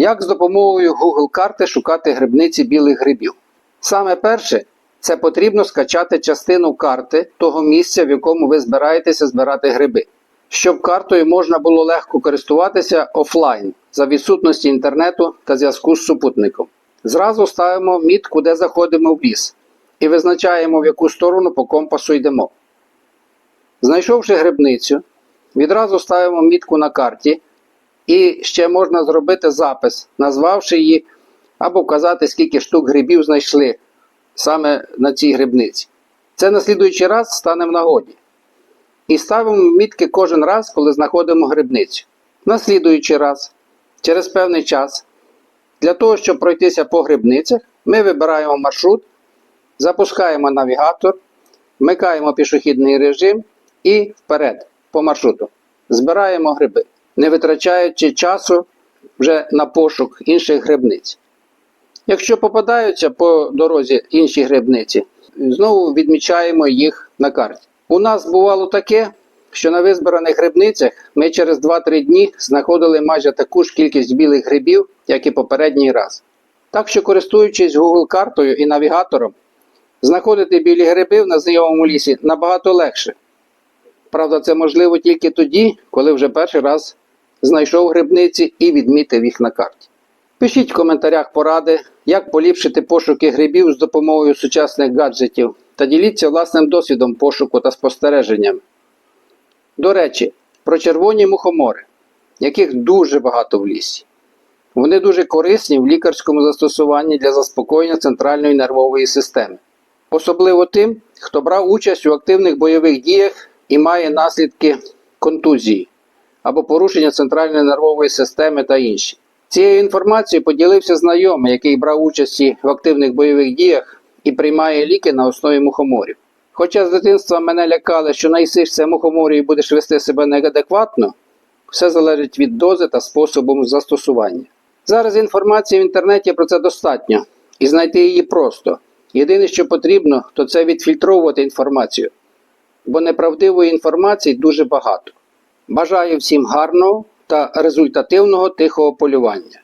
Як з допомогою Google карти шукати грибниці білих грибів? Саме перше, це потрібно скачати частину карти того місця, в якому ви збираєтеся збирати гриби, щоб картою можна було легко користуватися офлайн за відсутності інтернету та зв'язку з супутником. Зразу ставимо мітку, де заходимо в ліс, і визначаємо, в яку сторону по компасу йдемо. Знайшовши грибницю, відразу ставимо мітку на карті, і ще можна зробити запис, назвавши її або вказати, скільки штук грибів знайшли саме на цій грибниці. Це на слідуючий раз стане в нагоді. І ставимо мітки кожен раз, коли знаходимо грибницю. На слідуючий раз, через певний час, для того, щоб пройтися по грибницях, ми вибираємо маршрут, запускаємо навігатор, вмикаємо пішохідний режим і вперед по маршруту. Збираємо гриби, не витрачаючи часу вже на пошук інших грибниць. Якщо попадаються по дорозі інші грибниці, знову відмічаємо їх на карті. У нас бувало таке, що на визбираних грибницях ми через 2-3 дні знаходили майже таку ж кількість білих грибів, як і попередній раз. Так що, користуючись Google картою і навігатором, знаходити білі гриби в незнайомому лісі набагато легше. Правда, це можливо тільки тоді, коли вже перший раз знайшов грибниці і відмітив їх на карті. Пишіть в коментарях поради, як поліпшити пошуки грибів з допомогою сучасних гаджетів та діліться власним досвідом пошуку та спостереженням. До речі, про червоні мухомори, яких дуже багато в лісі. Вони дуже корисні в лікарському застосуванні для заспокоєння центральної нервової системи. Особливо тим, хто брав участь у активних бойових діях і має наслідки контузії або порушення центральної нервової системи та інші. Цією інформацією поділився знайомий, який брав участь в активних бойових діях і приймає ліки на основі мухоморів. Хоча з дитинства мене лякали, що наїсишся мухоморів і будеш вести себе неадекватно, все залежить від дози та способу застосування. Зараз інформації в інтернеті про це достатньо, і знайти її просто. Єдине, що потрібно, то це відфільтровувати інформацію, бо неправдивої інформації дуже багато. Бажаю всім гарного та результативного тихого полювання.